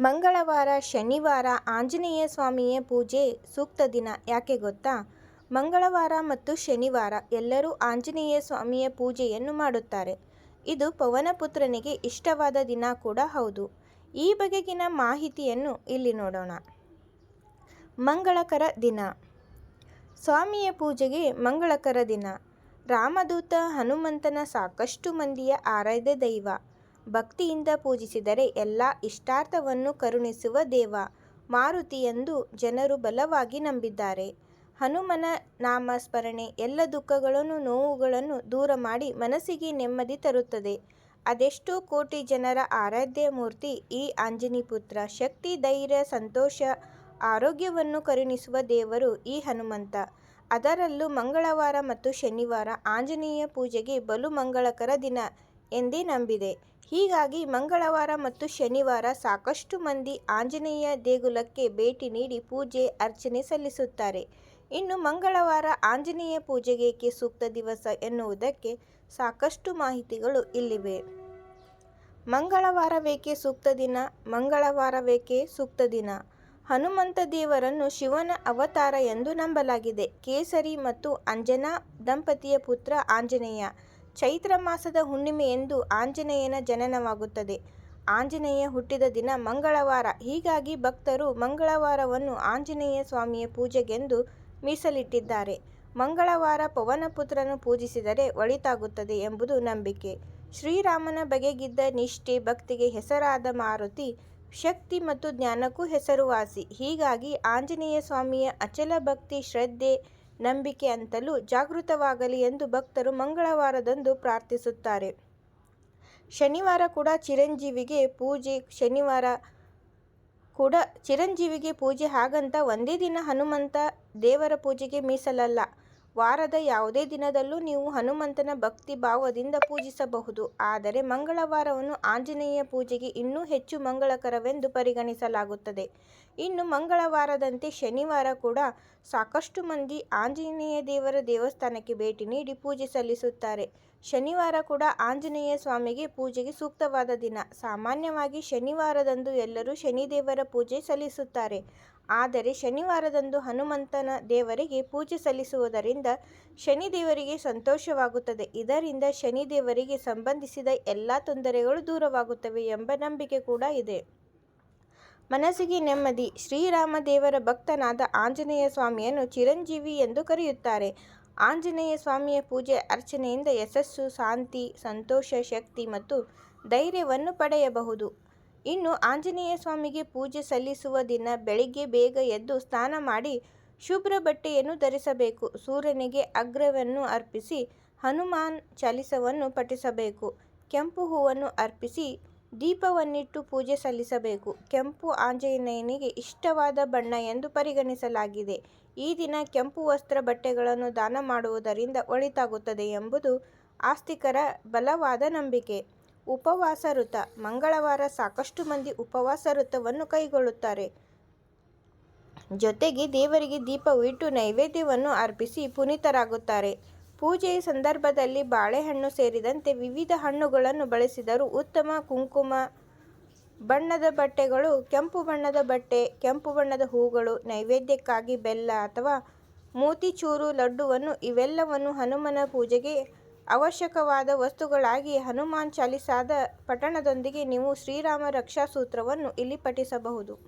ಮಂಗಳವಾರ, ಶನಿವಾರ ಆಂಜನೇಯ ಸ್ವಾಮಿಯ ಪೂಜೆ ಸೂಕ್ತ ದಿನ. ಯಾಕೆ ಗೊತ್ತಾ? ಮಂಗಳವಾರ ಮತ್ತು ಶನಿವಾರ ಎಲ್ಲರೂ ಆಂಜನೇಯ ಸ್ವಾಮಿಯ ಪೂಜೆಯನ್ನು ಮಾಡುತ್ತಾರೆ. ಇದು ಪವನಪುತ್ರನಿಗೆ ಇಷ್ಟವಾದ ದಿನ ಕೂಡ ಹೌದು. ಈ ಬಗೆಗಿನ ಮಾಹಿತಿಯನ್ನು ಇಲ್ಲಿ ನೋಡೋಣ. ಮಂಗಳಕರ ದಿನ. ಸ್ವಾಮಿಯ ಪೂಜೆಗೆ ಮಂಗಳಕರ ದಿನ. ರಾಮದೂತ ಹನುಮಂತನ ಸಾಕಷ್ಟು ಮಂದಿಯ ಆರಾಧ್ಯ ದೈವ. ಭಕ್ತಿಯಿಂದ ಪೂಜಿಸಿದರೆ ಎಲ್ಲ ಇಷ್ಟಾರ್ಥವನ್ನು ಕರುಣಿಸುವ ದೇವ. ಮಾರುತಿ ಎಂದು ಜನರು ಬಲವಾಗಿ ನಂಬಿದ್ದಾರೆ. ಹನುಮನ ನಾಮ ಸ್ಮರಣೆ ಎಲ್ಲ ದುಃಖಗಳನ್ನು, ನೋವುಗಳನ್ನು ದೂರ ಮಾಡಿ ಮನಸ್ಸಿಗೆ ನೆಮ್ಮದಿ ತರುತ್ತದೆ. ಅದೆಷ್ಟೋ ಕೋಟಿ ಜನರ ಆರಾಧ್ಯ ಮೂರ್ತಿ ಈ ಆಂಜನಿ ಪುತ್ರ. ಶಕ್ತಿ, ಧೈರ್ಯ, ಸಂತೋಷ, ಆರೋಗ್ಯವನ್ನು ಕರುಣಿಸುವ ದೇವರು ಈ ಹನುಮಂತ. ಅದರಲ್ಲೂ ಮಂಗಳವಾರ ಮತ್ತು ಶನಿವಾರ ಆಂಜನೇಯ ಪೂಜೆಗೆ ಬಲು ಮಂಗಳಕರ ದಿನ. ಎಂದೇ ನಂಬಿದೆ. ಹೀಗಾಗಿ ಮಂಗಳವಾರ ಮತ್ತು ಶನಿವಾರ ಸಾಕಷ್ಟು ಮಂದಿ ಆಂಜನೇಯ ದೇಗುಲಕ್ಕೆ ಭೇಟಿ ನೀಡಿ ಪೂಜೆ ಅರ್ಚನೆ ಸಲ್ಲಿಸುತ್ತಾರೆ. ಇನ್ನು ಮಂಗಳವಾರ ಆಂಜನೇಯ ಪೂಜೆಗೇಕೆ ಸೂಕ್ತ ದಿವಸ ಎನ್ನುವುದಕ್ಕೆ ಸಾಕಷ್ಟು ಮಾಹಿತಿಗಳು ಇಲ್ಲಿವೆ. ಮಂಗಳವಾರವೇಕೆ ಸೂಕ್ತ ದಿನ? ಮಂಗಳವಾರವೇಕೆ ಸೂಕ್ತ ದಿನ? ಹನುಮಂತ ದೇವರನ್ನು ಶಿವನ ಅವತಾರ ಎಂದು ನಂಬಲಾಗಿದೆ. ಕೇಸರಿ ಮತ್ತು ಅಂಜನಾ ದಂಪತಿಯ ಪುತ್ರ ಆಂಜನೇಯ. ಚೈತ್ರ ಮಾಸದ ಹುಣ್ಣಿಮೆಯೆಂದು ಆಂಜನೇಯನ ಜನನವಾಗುತ್ತದೆ. ಆಂಜನೇಯ ಹುಟ್ಟಿದ ದಿನ ಮಂಗಳವಾರ. ಹೀಗಾಗಿ ಭಕ್ತರು ಮಂಗಳವಾರವನ್ನು ಆಂಜನೇಯ ಸ್ವಾಮಿಯ ಪೂಜೆಗೆಂದು ಮೀಸಲಿಟ್ಟಿದ್ದಾರೆ. ಮಂಗಳವಾರ ಪವನಪುತ್ರನು ಪೂಜಿಸಿದರೆ ಒಳಿತಾಗುತ್ತದೆ ಎಂಬುದು ನಂಬಿಕೆ. ಶ್ರೀರಾಮನ ಬಗೆಗಿದ್ದ ನಿಷ್ಠೆ, ಭಕ್ತಿಗೆ ಹೆಸರಾದ ಮಾರುತಿ, ಶಕ್ತಿ ಮತ್ತು ಜ್ಞಾನಕ್ಕೂ ಹೆಸರುವಾಸಿ. ಹೀಗಾಗಿ ಆಂಜನೇಯ ಸ್ವಾಮಿಯ ಅಚಲ ಭಕ್ತಿ, ಶ್ರದ್ಧೆ ನಂಬಿಕೆ ಅಂತಲೂ ಜಾಗೃತವಾಗಲಿ ಎಂದು ಭಕ್ತರು ಮಂಗಳವಾರದಂದು ಪ್ರಾರ್ಥಿಸುತ್ತಾರೆ. ಶನಿವಾರ ಕೂಡ ಚಿರಂಜೀವಿಗೆ ಪೂಜೆ, ಶನಿವಾರ ಕೂಡ ಚಿರಂಜೀವಿಗೆ ಪೂಜೆ, ಹಾಗಂತ ಒಂದೇ ದಿನ ಹನುಮಂತ ದೇವರ ಪೂಜೆಗೆ ಮೀಸಲಲ್ಲ. ವಾರದ ಯಾವುದೇ ದಿನದಲ್ಲೂ ನೀವು ಹನುಮಂತನ ಭಕ್ತಿ ಭಾವದಿಂದ ಪೂಜಿಸಬಹುದು. ಆದರೆ ಮಂಗಳವಾರವನ್ನು ಆಂಜನೇಯ ಪೂಜೆಗೆ ಇನ್ನೂ ಹೆಚ್ಚು ಮಂಗಳಕರವೆಂದು ಪರಿಗಣಿಸಲಾಗುತ್ತದೆ. ಇನ್ನು ಮಂಗಳವಾರದಂತೆ ಶನಿವಾರ ಕೂಡ ಸಾಕಷ್ಟು ಮಂದಿ ಆಂಜನೇಯ ದೇವರ ದೇವಸ್ಥಾನಕ್ಕೆ ಭೇಟಿ ನೀಡಿ ಪೂಜೆ ಸಲ್ಲಿಸುತ್ತಾರೆ. ಶನಿವಾರ ಕೂಡ ಆಂಜನೇಯ ಸ್ವಾಮಿಗೆ ಪೂಜೆಗೆ ಸೂಕ್ತವಾದ ದಿನ. ಸಾಮಾನ್ಯವಾಗಿ ಶನಿವಾರದಂದು ಎಲ್ಲರೂ ಶನಿದೇವರ ಪೂಜೆ ಸಲ್ಲಿಸುತ್ತಾರೆ. ಆದರೆ ಶನಿವಾರದಂದು ಹನುಮಂತನ ದೇವರಿಗೆ ಪೂಜೆ ಸಲ್ಲಿಸುವುದರಿಂದ ಶನಿದೇವರಿಗೆ ಸಂತೋಷವಾಗುತ್ತದೆ. ಇದರಿಂದ ಶನಿದೇವರಿಗೆ ಸಂಬಂಧಿಸಿದ ಎಲ್ಲ ತೊಂದರೆಗಳು ದೂರವಾಗುತ್ತವೆ ಎಂಬ ನಂಬಿಕೆ ಕೂಡ ಇದೆ. ಮನಸ್ಸಿಗೆ ನೆಮ್ಮದಿ ಶ್ರೀರಾಮದೇವರ ಭಕ್ತನಾದ ಆಂಜನೇಯ ಸ್ವಾಮಿಯನ್ನು ಚಿರಂಜೀವಿ ಎಂದು ಕರೆಯುತ್ತಾರೆ. ಆಂಜನೇಯ ಸ್ವಾಮಿಯ ಪೂಜೆ ಅರ್ಚನೆಯಿಂದ ಯಶಸ್ಸು, ಶಾಂತಿ, ಸಂತೋಷ, ಶಕ್ತಿ ಮತ್ತು ಧೈರ್ಯವನ್ನು ಪಡೆಯಬಹುದು. ಇನ್ನು ಆಂಜನೇಯ ಸ್ವಾಮಿಗೆ ಪೂಜೆ ಸಲ್ಲಿಸುವ ದಿನ ಬೆಳಿಗ್ಗೆ ಬೇಗ ಎದ್ದು ಸ್ನಾನ ಮಾಡಿ ಶುಭ್ರ ಬಟ್ಟೆಯನ್ನು ಧರಿಸಬೇಕು. ಸೂರ್ಯನಿಗೆ ಅಗ್ರವನ್ನು ಅರ್ಪಿಸಿ ಹನುಮಾನ್ ಚಾಲಿಸವನ್ನು ಪಠಿಸಬೇಕು. ಕೆಂಪು ಹೂವನ್ನು ಅರ್ಪಿಸಿ ದೀಪವನ್ನಿಟ್ಟು ಪೂಜೆ ಸಲ್ಲಿಸಬೇಕು. ಕೆಂಪು ಆಂಜನೇಯನಿಗೆ ಇಷ್ಟವಾದ ಬಣ್ಣ ಎಂದು ಪರಿಗಣಿಸಲಾಗಿದೆ. ಈ ದಿನ ಕೆಂಪು ವಸ್ತ್ರ ಬಟ್ಟೆಗಳನ್ನು ದಾನ ಮಾಡುವುದರಿಂದ ಒಳಿತಾಗುತ್ತದೆ ಎಂಬುದು ಆಸ್ತಿಕರ ಬಲವಾದ ನಂಬಿಕೆ. ಉಪವಾಸ ವೃತ. ಮಂಗಳವಾರ ಸಾಕಷ್ಟು ಮಂದಿ ಉಪವಾಸ ವೃತವನ್ನು ಕೈಗೊಳ್ಳುತ್ತಾರೆ. ಜೊತೆಗೆ ದೇವರಿಗೆ ದೀಪವು ಇಟ್ಟು ನೈವೇದ್ಯವನ್ನು ಅರ್ಪಿಸಿ ಪುನೀತರಾಗುತ್ತಾರೆ. ಪೂಜೆಯ ಸಂದರ್ಭದಲ್ಲಿ ಬಾಳೆಹಣ್ಣು ಸೇರಿದಂತೆ ವಿವಿಧ ಹಣ್ಣುಗಳನ್ನು ಬಳಸಿದರು ಉತ್ತಮ ಕುಂಕುಮ, ಬಣ್ಣದ ಬಟ್ಟೆಗಳು, ಕೆಂಪು ಬಣ್ಣದ ಬಟ್ಟೆ, ಕೆಂಪು ಬಣ್ಣದ ಹೂಗಳು, ನೈವೇದ್ಯಕ್ಕಾಗಿ ಬೆಲ್ಲ ಅಥವಾ ಮೂತಿಚೂರು ಲಡ್ಡುವನ್ನು ಇವೆಲ್ಲವನ್ನು ಹನುಮನ ಪೂಜೆಗೆ ಅವಶ್ಯಕವಾದ ವಸ್ತುಗಳಾಗಿ ಹನುಮಾನ್ ಚಾಲಿಸಾದ ಪಠಣದೊಂದಿಗೆ ನೀವು ಶ್ರೀರಾಮ ರಕ್ಷಾ ಸೂತ್ರವನ್ನು ಇಲ್ಲಿ ಪಠಿಸಬಹುದು.